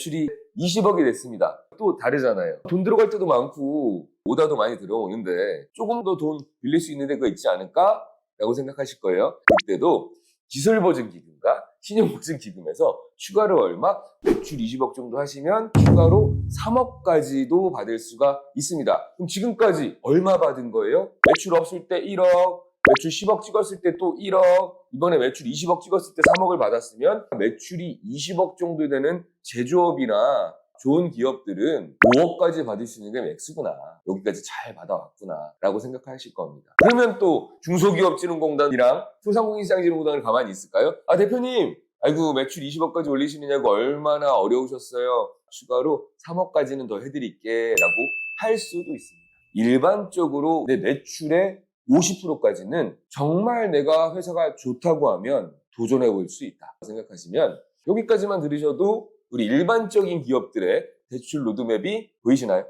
매출이 20억이 됐습니다. 또 다르잖아요. 돈 들어갈 때도 많고 오다도 많이 들어오는데 조금 더 돈 빌릴 수 있는 데가 있지 않을까? 라고 생각하실 거예요. 그때도 기술보증기금과 신용보증기금에서 추가로 얼마? 매출 20억 정도 하시면 추가로 3억까지도 받을 수가 있습니다. 그럼 지금까지 얼마 받은 거예요? 매출 없을 때 1억, 매출 10억 찍었을 때 또 1억, 이번에 매출 20억 찍었을 때 3억을 받았으면 매출이 20억 정도 되는 제조업이나 좋은 기업들은 5억까지 받을 수 있는 게 맥스구나. 여기까지 잘 받아왔구나. 라고 생각하실 겁니다. 그러면 또 중소기업진흥공단이랑 소상공인시장진흥공단을 가만히 있을까요? 아, 대표님! 아이고, 매출 20억까지 올리시느냐고 얼마나 어려우셨어요. 추가로 3억까지는 더 해드릴게. 라고 할 수도 있습니다. 일반적으로 내 매출의 50%까지는 정말 내가 회사가 좋다고 하면 도전해 볼 수 있다 생각하시면 여기까지만 들으셔도 우리 일반적인 기업들의 대출 로드맵이 보이시나요?